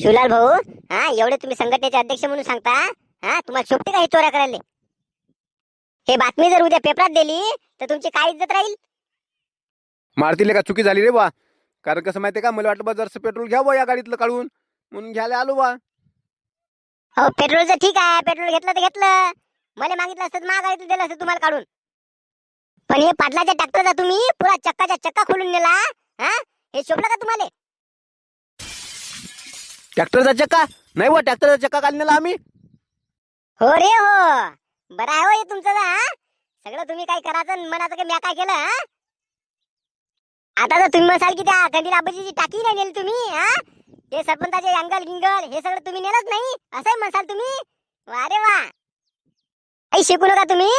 शिवलाल भाऊ हा एवढे तुम्ही संघटनेचे अध्यक्ष म्हणून सांगता हा तुम्हाला शोभते का हे चोऱ्या करायला? हे बातमी जर उद्या पेपरात दिली तर तुमची काय इज्जत राहील? मारतीले का चुकी झाली रे बा कारण कसं माहितीये का मला वाटलं बा जरसं पेट्रोल घ्या बा या गाडीतलं काढून म्हणून घ्यायला आलो बा हो पेट्रोलचं ठीक आहे पेट्रोल घेतलं तर घेतलं. मला मागितलं असतं तर महागाईतलं दिलं असतं तुम्हाला काढून. पण हे पाटलाच्या ट्रॅक्टरचा तुम्ही पुरा चक्काच्या चक्का खोलून नेला हा? हे शोभलं का तुम्हाला? ट्रॅक्टरचा चक्का? नाही बा ट्रॅक्टरचा चक्का काढलेला आम्ही. हो रे हो. बरं आहे हो हे तुमचं ना हा? सगळं तुम्ही काय करायचं आणि मनाचं काय म्या काय केलं हा? आता तर तुम्ही म्हणसाल की त्या खंडीर आबाजीची टाकी नाही नेली तुम्ही हा? हे सरपंचाचे अंगल गिंगल हे सगळं तुम्ही नेलंच नाही असंही म्हणसाल तुम्ही? वा रे वा. काही शिकू नका तुम्ही.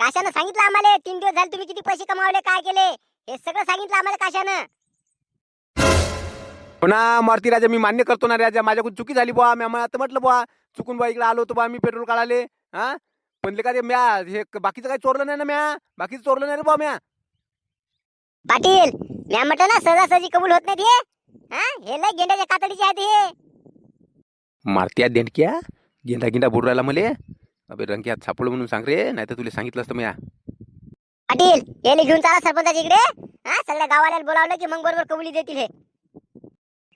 काशानं सांगितलं आम्हाला? तीन दिवस झाले तुम्ही किती पैसे कमावले काय केले? हे सगळं सांगितलं आम्हाला काशानं. हो ना मारुती राजा मी मान्य करतो ना राजा माझ्याकडून चुकी झाली बुवा. मी आम्हाला आता म्हटलं बुवा चुकून बुवा इकडे आलो होतो बा मी पेट्रोल काढाले हा? पण का रे म्या हे बाकीचं काही चोरलं नाही ना म्या? बाकीचं चोरलं नाही रे बुवा म्या. पाटील म्या म्हटलं ना सहजासहजी कबूल होत नाही हे हा? हे लय गेंड्याच्या कातडीचे आहेत हे. मारत्या देंडक्या गेंडा गेंडा बुड राहिला मले. अबे रंग्यात सापडलं म्हणून सांग रे नाही तर तुला सांगितलं असतं म्या. पाटील याले घेऊन चला सरपंचाच्या इकडे. हा? सगळ्या गावाला बोलावलं की मग बरोबर कबुली देतील हे.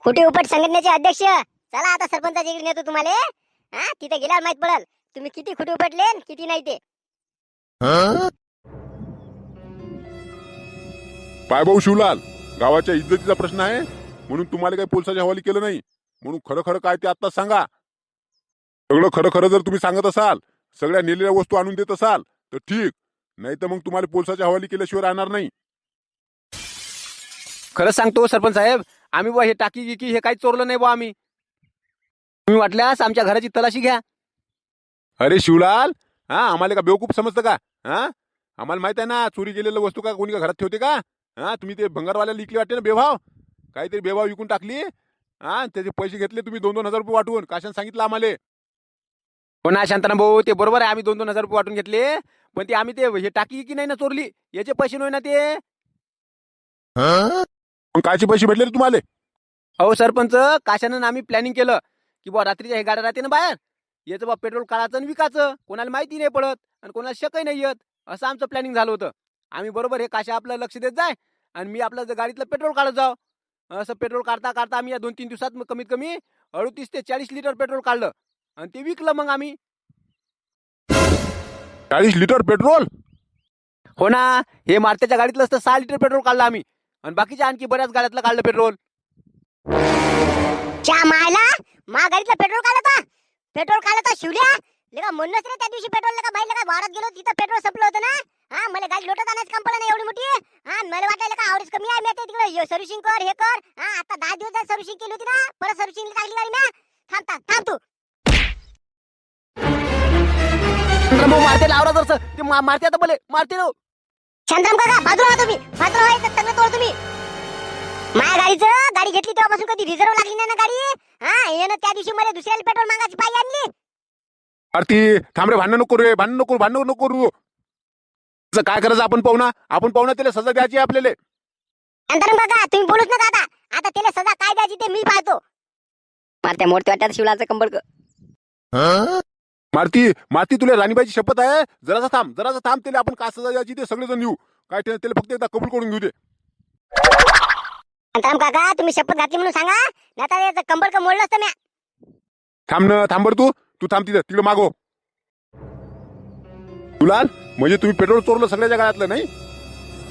कुठे उपट संघटनेचे अध्यक्ष. चला आता सरपंचाच्या इकडे नेतो तुम्हाला. हा तिथे गेल्यावर माहीत पडल. तुम्ही किती खुटे उपटले आणि किती नाही ते. पायभाऊ शिवलाल गावाच्या इज्जतीचा प्रश्न आहे. म्हणून तुम्हाला काही पोलिसाच्या हवाली केलं नाही. म्हणून खरं खरं काय ते आता सांगा. सगळं खरं खरं जर तुम्ही सांगत असाल सगळ्या नेलेल्या वस्तू आणून देत असाल तर ठीक. नाही तर मग तुम्हाला पोलिसाच्या हवाली केल्याशिवाय राहणार नाही. खरंच सांगतो सरपंच साहेब आम्ही बुवा हे टाकी गिकी हे काही चोरलं नाही बुवा आम्ही. तुम्ही वाटल्यास आमच्या घराची तलाशी घ्या. अरे शिवलाल हा आम्हाला का बेवकूफ समजतं का? हा? आम्हाला माहीत आहे ना चोरी गेलेलं वस्तू का कोणी का घरात ठेवते का? हा तुम्ही ते भंगारवाल्याला लिखली वाटते ना बेभाव? काहीतरी बेभाव विकून टाकली? हा त्याचे पैसे घेतले तुम्ही दोन दोन हजार रुपये वाटून. काशाने सांगितलं आम्हाला? हो ना शांताना भाऊ ते बरोबर आहे आम्ही दोन दोन हजार रुपये वाटून घेतले पण ते आम्ही ते हे टाकी की नाही ना चोरली याचे पैसे नाही ना ते? मग कायचे पैसे भेटले रे तुम्हाला? अहो सरपंच काशानं आम्ही प्लॅनिंग केलं की बुवा रात्रीच्या हे गाड्या राहते ना बाहेर. याचं बा पेट्रोल काढायचं आणि विकायचं. कोणाला माहिती नाही पडत आणि कोणाला शकही नाही येत. असं आमचं प्लॅनिंग झालं होतं. आम्ही बरोबर हे काशा आपलं लक्ष देत जाय आणि मी आपलं जे गाडीतलं पेट्रोल काढत जाव असं पेट्रोल काढता काढता आम्ही या दोन तीन दिवसात मग कमीत कमी अडतीस ते चाळीस लिटर पेट्रोल काढलं आणि ते विकलं मग आम्ही. चाळीस लिटर पेट्रोल हो ना हे मारत्याच्या गाडीतलं असतं सहा लिटर पेट्रोल काढलं आम्ही. आणि बाकीच्या आणखी बऱ्याच गाड्यातलं काढलं पेट्रोल. च्या मायला मा गाडीतलं पेट्रोल काढलं पेट्रोल काढलं शिवल्या. लेका म्हणूनच रे त्या दिवशी पेट्रोल लेका बाई लेका वाढत गेलो तिथं पेट्रोल संपलं होतं ना? हा मला गाडी लोटत आणायची कंपनी नाही एवढी मोठी. हा मला वाटायला का आवडीच कमी आहे मी आता तिकडे सर्व्हिसिंग कर हे कर. हा आता दहा दिवस झाले सर्व्हिसिंग केली होती ना परत सर्व्हिसिंग टाकली गाडी ना थांब थांब थांब तू. मारते लावला जरसं. ते मारते आता बोले मारते रो शांतराम काका बाजूला व्हा तुम्ही. बाजूला व्हायचं चांगलं तोड तुम्ही. माझ्या गाडीचं गाडी घेतली तेव्हापासून कधी रिझर्व लागली नाही ना गाडी. हा यानं त्या दिवशी मला दुसऱ्याला पेट्रोल मागायची पाहिजे आणली. आरती थांब रे भांडण नको रे भांडण नको भांडण नको करू. असं काय करायचं आपण पाहू ना? आपण पाहू ना त्याला सजा द्यायची आहे आपल्याला. शांताराम काका तुम्ही बोलूच नका आता. आता त्याला सजा काय द्यायची ते मी पाहतो. मारत्या मोठ्या वाट्यात शिवलाचं कंबळ मारती मारती तुला राणीबाईची शपथ आहे? जरासा थांब जरासा थांब त्याला आपण काय सजा द्यायची ते सगळेजण येऊ काय ते- त्याला फक्त एकदा कबूल करून घेऊ दे. शांताराम काका तुम्ही शपथ घातली म्हणून सांगा. नाही तर कंबळ का मोडलं असतं म्या? थांब ना थांब बरं तू. तू थांब तिथे तिकडे मागो तुलाल म्हणजे तुम्ही पेट्रोल चोरलं सगळ्याच्या गाळ्यातलं नाही?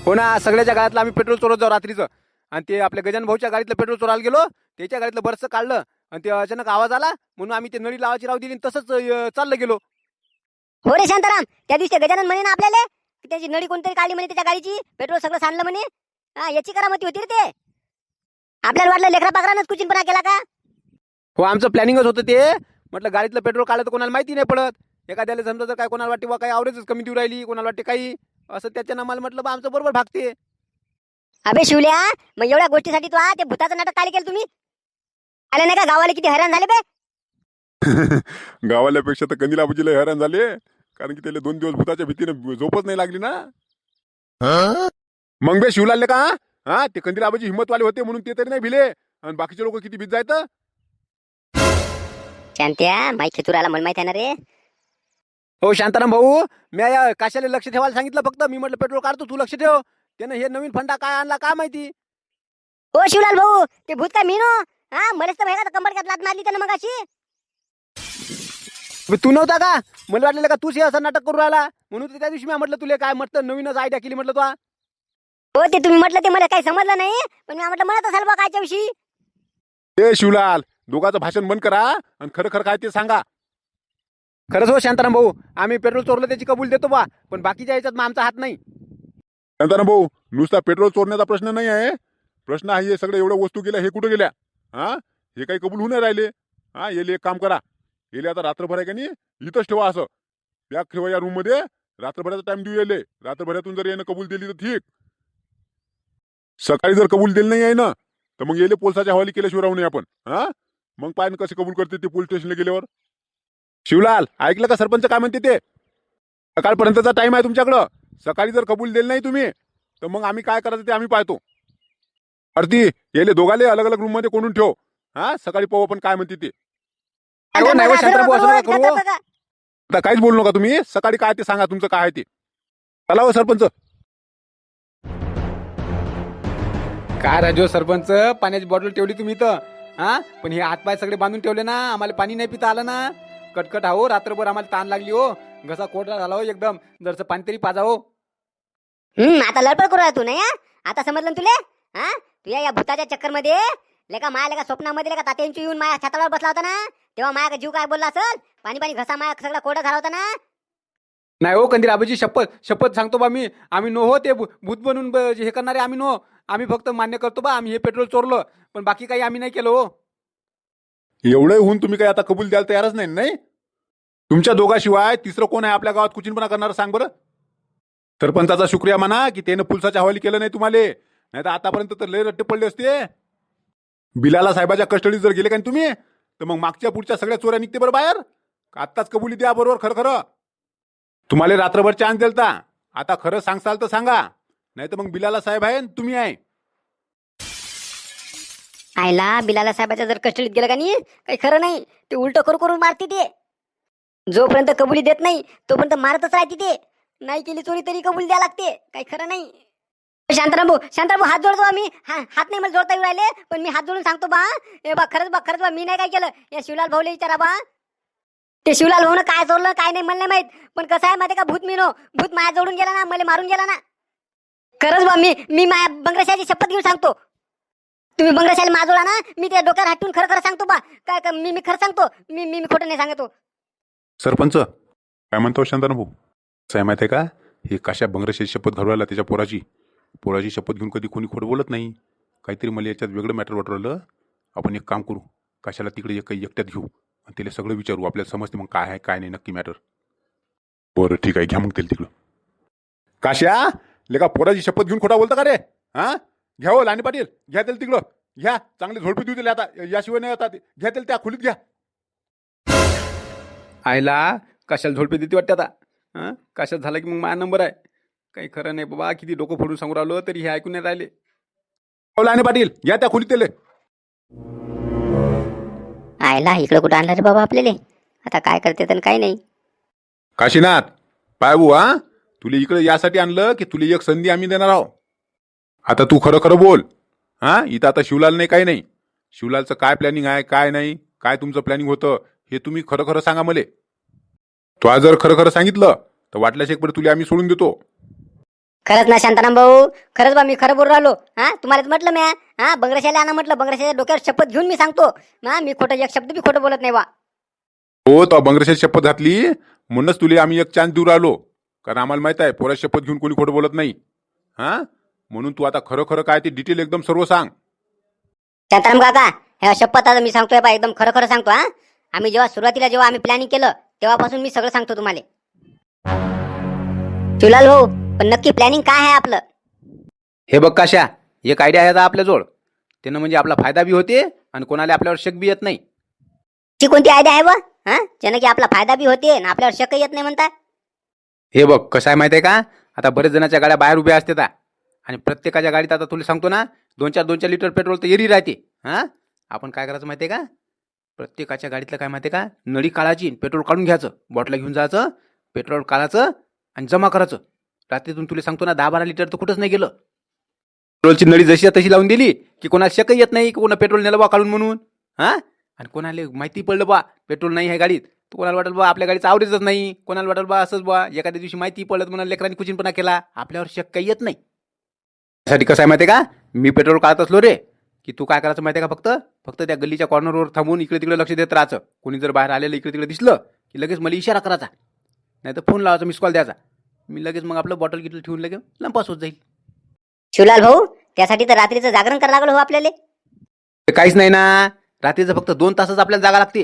हो ना सगळ्याच्या गाड्यातलं आम्ही पेट्रोल चोरत जाऊ रात्रीचं. आणि ते आपल्या गजान भाऊच्या गाडीतलं पेट्रोल चोरायला गेलो त्याच्या गाडीतलं बरंचसं काढलं. आणि ते अचानक आवाज आला म्हणून आम्ही ते नळी लावायची राव दिली आणि तसंच अं, चाललं गेलो. हो रे शांताराम त्या दिवशी ते गजानन म्हणे ना आपल्याला की त्याची नळी कोणतरी काढली म्हणे त्याच्या गाडीची पेट्रोल सगळं सांडलं म्हणे. हा याची करामती होती रे ते. आपल्याला वाटलं लेकरा पाकरानच कुचिनपणा केला का? हो आमचं प्लॅनिंगच होतं ते. म्हटलं गाडीतलं पेट्रोल काढलं तर कोणाला माहिती नाही पडत. एखाद्याला समजा जर काय कोणाला वाटते बा काही आवरेजच कमी देऊ राहिली कोणाला वाटते काही असं त्याच्यानं मला म्हटलं बा आमचं बरोबर भागते. अबे शिवल्या मग एवढ्या गोष्टीसाठी तू हा ते भूताचं नाटक काय केलं तुम्ही? आले नाही का? गावाला किती हैराण झाले बे. गावाल्यापेक्षा तर कंदील आबूजीला हैराण झाले. कारण की त्याला दोन दिवस भूताच्या भीतीने झोपच नाही लागली ना. मग बे शिवलाल का? हा? ते कंदील आबाजी हिंमतवाले होते म्हणून ते तरी नाही भिले. आणि बाकीचे लोक किती भीत जायत? शांत्या माई खेतुराला मला माहिती आहे ना रे. हो शांताराम भाऊ मी या काशाला लक्ष ठेवायला सांगितलं फक्त. मी म्हटलं पेट्रोल काढतो तू लक्ष ठेव. त्यानं हे नवीन फंडा काय आणला काय माहिती? ओ शिवलाल भाऊ ते भूत काय मीनो? हा मलाच तर भेगा कंबर लात मारली त्यानं मग अशी तू नव्हता का? मला वाटलेलं का तूच हे असं नाटक करू राहिला? म्हणून तर त्या दिवशी मी म्हटलं तुला काय म्हटलं नवीनच आयडिया केली म्हटलं तू हो. ते तुम्ही म्हटलं ते मला काही समजलं नाही पण मी म्हटलं म्हणत असाल बा कायच्या विषयी. ए शिवलाल दोघांचं भाषण बंद करा आणि खरं खरं काय ते सांगा. खरंच हो शांताराम भाऊ आम्ही पेट्रोल चोरलं त्याची कबूल देतो बा पण बाकीच्या याच्यात मग आमचा हात नाही. शांताराम भाऊ नुसता पेट्रोल चोरण्याचा प्रश्न नाही आहे. प्रश्न आहे हे सगळ्या एवढ्या वस्तू गेल्या हे कुठे गेल्या? हा? हे काही कबूल होऊन राहिले. हा येले एक काम करा. येले आता रात्रभर आहे का नाही इथंच ठेवा असं. बॅग ठेवा या रूममध्ये. रात्रभराचा टाइम देऊ येले. रात्रभरातून जर यानं कबूल दिली तर ठीक. सकाळी जर कबूल दिली नाही आहे ना तर मग येले पोलिसाच्या हवाली केल्याशिवाय राहू नये आपण. हा? मग पाय कसे कबूल करते ते पोलीस स्टेशनला गेल्यावर? शिवलाल ऐकलं का सरपंच काय म्हणते ते? सकाळपर्यंतचा टाइम आहे तुमच्याकडं. सकाळी जर कबूल दिलं नाही तुम्ही तर मग आम्ही काय करायचं ते आम्ही पाहतो. आरती येले दोघाले अलग अलग रूममध्ये कोणून ठेव. हा सकाळी पाहू आपण काय म्हणते ते? नाही हो, नाही हो, शांताराम भाऊ, असं नका करू. हो. बघा. आता काहीच बोलू नका तुम्ही. सकाळी काय ते सांगा तुमचं काय आहे ते. चला हो सरपंच. काय राजो सरपंच पाण्याची बॉटल ठेवली तुम्ही इथं? हा? पण हे हातपाय सगळे बांधून ठेवले ना आम्हाला पाणी नाही पिता आलं ना. कटकट आहो रात्रभर आम्हाला ताण लागली हो. घसा कोरडा झाला हो एकदम. जरचं पाणी तरी पाजा हो. हम्म आता लडपड करू तू नाही हा? आता समजलं ना तुले? हा? तुझ्या या भूताच्या चक्करमध्ये लेका माया लेका स्वप्नामध्ये लेका तात्यांची येऊन माया छातावर बसला होता ना? तेव्हा माया जीव काय बोलला असेल? पाणी पाणी घसा माया सगळा कोरडा झाला होता ना? नाही हो कंदीर आबाजी शपथ शपथ सांगतो बा मी. आम्ही नो हो ते भू- भूत बनून ब- हे करणारे आम्ही नो. आम्ही फक्त मान्य करतो बा आम्ही हे पेट्रोल चोरलं. पण बाकी काही आम्ही नाही केलं हो. एवढं होऊन तुम्ही काही आता कबूल द्यायला तयारच नाही नाही? तुमच्या दोघाशिवाय तिसरं कोण आहे आपल्या गावात कुचिनपणा करणार सांग बरं. सरपंचाचा शुक्रिया म्हणा की त्यानं पुलसाच्या हवाली केलं नाही तुम्हाला. नाही तर आतापर्यंत तर लय रट्टे पडले असते. बिलाला साहेबाच्या कस्टडीत जर गेले का नाही तुम्ही तर मग मागच्या पुढच्या सगळ्या चोऱ्या निघते बरं बाहेर. आत्ताच कबुली द्या बरोबर खरं खरं. तुम्हाला रात्रभर चान्स दिलता. आता खरं सांगसाल तर सांगा. नाही तर मग बिलाला साहेब आहे तुम्ही आहे. आयला बिलाला साहेबाच्या जर कस्टडीत गेलं का नाही काही खरं नाही. ते उलट करू करून मारते ते. जोपर्यंत कबुली देत नाही तोपर्यंत मारतच राहते ते. नाही केली चोरी तरी कबुली द्या लागते. काही खरं नाही. शांताराम भाऊ हात जोडतो मी. हा हात नाही मला जोडता येऊ राहिले पण मी हात जोडून सांगतो बा. ए बा खरंच बा खरंच बा मी नाही काय केलं. या शिवलाल भाऊला विचारा बा. ते शिवलाल भाऊनं काय चोरलं काय नाही मला नाही माहीत. पण कसं आहे माहिती का भूत मी नो भूत माया जोडून गेला ना मला मारून गेला ना. खरंच बा मी मी माया बंगरशाची शपथ घेऊन सांगतो. तुम्ही बंगरशाला माजोळा ना मी त्या डोक्यावर हाटून खरं खरं सांगतो बा. काय काय मी मी खरं सांगतो. मी मी मी खोटं नाही सांगतो. सरपंच काय म्हणतो शांताराम भाऊ साहेब माहिती आहे का? हे कशा बंगरशाची शपथ घडवायला त्याच्या पोराची? पोराची शपथ घेऊन कधी कोणी खोटं बोलत नाही. काहीतरी मला याच्यात वेगळं मॅटर वाटवलं आपण एक काम करू. कशाला तिकडे एक काही एकट्यात घेऊ. आणि त्याला सगळं विचारू. आपल्याला समजते मग काय आहे काय नाही नक्की मॅटर बरं ठीक आहे. घ्या मग त्याला तिकडं. काश्या लेका पोराची शपथ घेऊन खोटा बोलता का रे? हा? घ्या हो लाणी पाटील. घ्या त्याला तिकडं. घ्या. चांगले झोडपी देऊ त्याला आता. याशिवाय नाही आता. ते. घ्या त्याला त्या खोलीत घ्या. आयला कशाला झोडपे देते वाटते आता? हां? कशात झाला की मग माझा नंबर आहे? काही खरं नाही बाबा किती डोकं फोडून सांगू राहिलो तरी हे ऐकून नाही राहिले. हो लाणी पाटील घ्या त्या खोलीत त्याला. आयला इकडे कुठं आणलं रे बाबा आपल्याला? आता काय करते तर काय नाही. काशीनाथ पाय बुवा तुला इकडे यासाठी आणलं की तुला एक संधी आम्ही देणार आहोत. आता तू खरं खरं बोल हा? इथं आता शिवलाल नाही काही नाही. शिवलालचं काय प्लॅनिंग आहे काय नाही काय तुमचं प्लॅनिंग होतं हे तुम्ही खरं खरं सांगा मले. तो आज जर खरं खरं सांगितलं तर वाटल्यास एक बरं तुला आम्ही सोडून देतो. खरंच ना शांताराम भाऊ खरंच बा मी खरं बोलून राहिलो. हा तुम्हालाच म्हटलं मी हा बंगरशाला आणा म्हटलं. बंगरशाच्या डोक्यावर शपथ घेऊन मी सांगतो. हा मी खोटं एक शब्द बी खोटं बोलत नाही बा. हो तो बंगरेशाची शपथ घातली. म्हणूनच तुला आम्ही एक चान्स देऊ राहिलो. कारण आम्हाला माहीत आहे पोरा शपथ घेऊन कोणी खोटं बोलत नाही. हा? म्हणून तू आता खरं खरं काय ते डिटेल एकदम सर्व सांग. शांताराम काका ह्या शपथ आता मी सांगतोय बा एकदम खरं खरं सांगतो हा. आम्ही जेव्हा सुरुवातीला जेव्हा आम्ही प्लॅनिंग केलं तेव्हापासून मी सगळं सांगतो तुम्हाला. शिवलाल भाऊ पण नक्की प्लॅनिंग काय आहे आपलं? हे बघ काशा एक आयडिया आहे आता आपल्याजवळ. त्यानं म्हणजे आपला फायदा बी होते आणि कोणाला आपल्यावर शक बी येत नाही. ती कोणती आयडिया आहे बा हा? ज्यानं की आपला फायदा बी होते आणि आपल्यावर शक येत नाही म्हणता हे बघ कसं आहे माहिती आहे का? आता बरेच जणांच्या गाड्या बाहेर उभ्या असतात आ. आणि प्रत्येकाच्या गाडीत आता तुला सांगतो ना दोन चार दोन चार लिटर पेट्रोल तर एरी राहते. हां? आपण काय करायचं माहिती आहे का? प्रत्येकाच्या गाडीतलं काय माहिती का? नळी काढायची पेट्रोल काढून घ्यायचं. बॉटला घेऊन जायचं पेट्रोल काढायचं आणि जमा करायचं. रात्रीतून तुला सांगतो ना दहा बारा लिटर तर कुठंच नाही गेलं. पेट्रोलची नळी जशी तशी लावून दिली की कोणाला शक येत नाही की कोणा पेट्रोल नेलं बा काढून म्हणून हां? आणि कोणाला माहिती पडलं बा पेट्रोल नाही आहे गाडीत तर कोणाला वाटेल बा आपल्या गाडीचं आवडेतच नाही कोणाला वाटेल बा असंच बा एखाद्या दिवशी माहिती पडलं म्हणून लेकरांनी कुचिनपणा केला आपल्यावर शक काही येत नाही. त्यासाठी कसं आहे माहिती आहे का? मी पेट्रोल काढत असलो रे की तू काय करायचं माहिती आहे का फक्त? फक्त त्या गल्लीच्या कॉर्नरवर थांबून इकडे तिकडे लक्ष देत राहायचं. कोणी जर बाहेर आलेलं इकडे तिकडे दिसलं की लगेच मला इशारा करायचा. नाही तर फोन लावायचा मिस कॉल द्यायचा. मी लगेच मग आपलं बॉटल गिटल ठेवून लगेच लंपास होत जाईल. शिवलाल भाऊ त्यासाठी तर रात्रीचं जागरण करायला लागलं हो आपल्याला. ते काहीच नाही ना. रात्रीचं फक्त दोन तासच आपल्याला जागा लागते.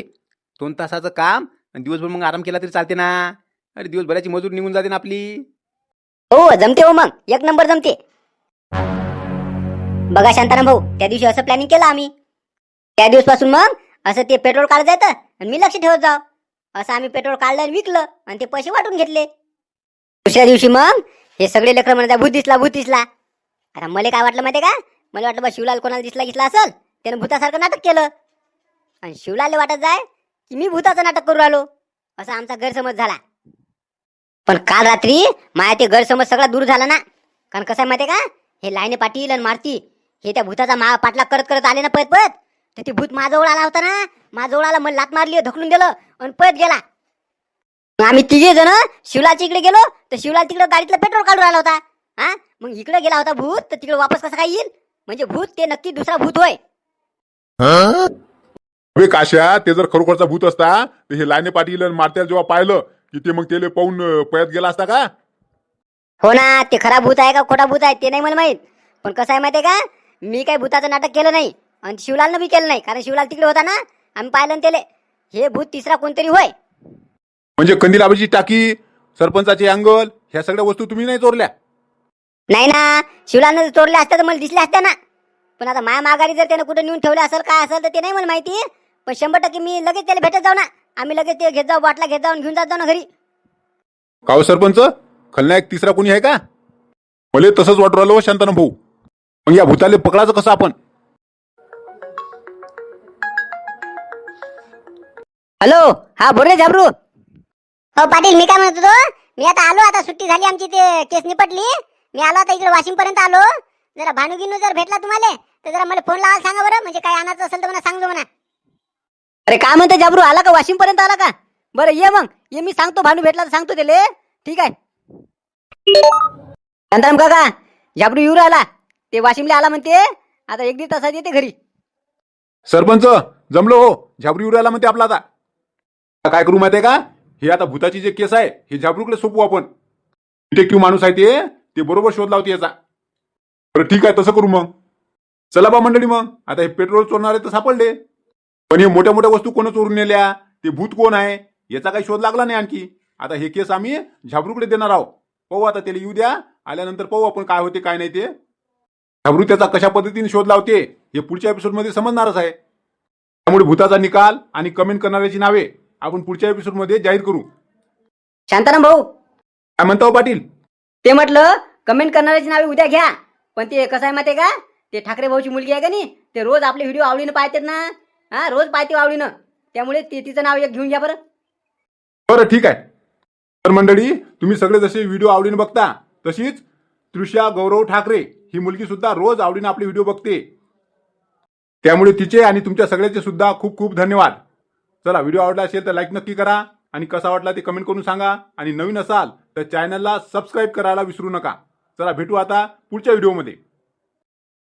दोन तासाचं काम आणि दिवसभर मग आराम केला तरी चालते ना. अरे दिवसभराची मजूर निघून जाते ना आपली. हो जमते हो मग. एक नंबर जमते. बघा शांताराम भाऊ त्या दिवशी असं प्लॅनिंग केलं आम्ही. त्या दिवसपासून मग असं ते पेट्रोल काढत जायचं आणि मी लक्ष ठेवत जाव. असं आम्ही पेट्रोल काढलं आणि विकलं आणि ते पैसे वाटून घेतले. दुसऱ्या दिवशी मग हे सगळे लेकर म्हणतात भूत दिसला भूत दिसला आता मला काय वाटलं माहितीये का? मला वाटलं बा शिवलाल कोणाला दिसला दिसला असेल. त्यानं भूतासारखं नाटक केलं. आणि शिवलाल वाटत जाय की मी भूताचं नाटक करू राहिलो. असा आमचा गैरसमज झाला. पण काल रात्री माया ते गैरसमज सगळा दूर झाला ना. कारण कसं आहे माहितीये का? हे लाईने पाटील आणि मारती हे त्या भूताचा मा पाठलाग करत करत आले ना पळत पळत. तर ते भूत माझ्याजवळ आला होता ना. माझ्याजवळ आला मला लात मारली ढकलून दिलं आणि पळत गेला. मग आम्ही तिघे जण शिवलाच्या इकडे गेलो. तर शिवलाल तिकडे गाडीतलं पेट्रोल काढून राहिला होता. हा? मग इकडे गेला होता भूत तर तिकडे वापस कसं काय येईल? म्हणजे भूत ते नक्की दुसरा भूत होय. अबे काश्या ते जर खरोखरचा भूत असता तर हे लाईने पाटील आणि मारत्याला जेव्हा पाहिलं की ते मग त्याला पाहून अं, पळत गेला असता का? हो ना ते खरा भूत आहे का खोटा भूत आहे ते नाही मला माहीत. पण कसं आहे माहितीये का? मी काही भूताचं नाटक केलं नाही आणि शिवलालनं बी केलं नाही कारण शिवलाल तिकडे होता ना आम्ही पाहिलं ना त्याले. हे भूत तिसरा कोणतरी होय. म्हणजे कंदील आबाची टाकी सरपंचाचे अंगल ह्या सगळ्या वस्तू तुम्ही नाही चोरल्या. नाही ना शिवलालनं जर चोरले असत्या तर मला दिसल्या असत्या ना. पण आता माया माघारी जर त्यानं कुठं नेऊन ठेवलं असेल काय असेल तर ते नाही मला माहिती. पण शंभर टक्के मी लगेच त्याला भेटत जाऊ ना. आम्ही लगेच ते घेत जाऊ बाटला घेत जाऊन घेऊन जात जाऊ ना घरी. का हो सरपंच? खलनायक तिसरा कोणी आहे का? मला तसंच वाटू राहिलं हो शांताना भाऊ. मग या भूताले पकडायचं कसं आपण? हॅलो हा बोल रे झाबरू. हो पाटील मी काय म्हणत होतो? मी आता आलो आता सुट्टी झाली आमची ते केस निपटली. मी आलो आता इकडे वाशिम पर्यंत आलो. जरा भानू गिनू जर भेटला तुम्हाला तर जरा मला फोन लावायला सांगा बरं म्हणजे काय आणायचं असेल तर मला सांगतो म्हणा. अरे काय म्हणतो जाबरू आला का वाशिम पर्यंत आला का? बरं ये मग. ये मी सांगतो भानू भेटला तर सांगतो त्याले. ठीक आहे. शांताराम काका जाबरू येऊ राहिला. ते वाशिमला आला म्हणते. आता एक दीड तासात येते घरी. सरपंच जमलो हो. झाबरू उरायला म्हणते आपला आता. काय करू माहितीये का? हे आता भूताची जे केस आहे हे झाबरूकडे सोपू आपण. डिटेक्टिव्ह माणूस आहे ते ते बरोबर शोध लावते याचा. बरं ठीक आहे तसं करू मग. चला बा मंडळी मग. आता हे पेट्रोल चोरणारे तर सापडले. पण हे मोठ्या मोठ्या वस्तू कोण चोरून नेल्या? ते भूत कोण आहे? याचा काही शोध लागला नाही आणखी. आता हे केस आम्ही झाबरूकडे देणार आहोत. पाहू आता त्याला येऊ द्या. आल्यानंतर पाहू आपण काय होते काय नाही ते. झाबरू त्याचा कशा पद्धतीने शोध लावते हे पुढच्या एपिसोडमध्ये समजणारच आहे. त्यामुळे भूताचा निकाल आणि कमेंट करणाऱ्याची नावे. आपण पुढच्या एपिसोडमध्ये जाहीर करू. शांताराम भाऊ. काय म्हणता हो पाटील. ते म्हटलं कमेंट करणाऱ्याची नावे उद्या घ्या. पण ते कसं आहे माहितीये का? ते ठाकरे भाऊची मुलगी आहे का नाही? ते रोज आपले व्हिडिओ आवडीनं पाहतात ना. हा रोज पाहते आवडीनं. त्यामुळे ते तिचं नाव एक घेऊन घ्या बरं. बरं ठीक आहे. तर मंडळी तुम्ही सगळे जसे व्हिडिओ आवडीने बघता तशीच तृषा गौरव ठाकरे ही मुलगी सुद्धा रोज आवडीने आपले व्हिडिओ बघते. त्यामुळे तिचे आणि तुमच्या सगळ्याचे सुद्धा खूप खूप धन्यवाद. चला व्हिडिओ आवडला असेल तर लाईक नक्की करा आणि कसा वाटला ते कमेंट करून सांगा. आणि नवीन असाल तर चॅनलला सबस्क्राईब करायला विसरू नका. चला भेटू आता पुढच्या व्हिडिओमध्ये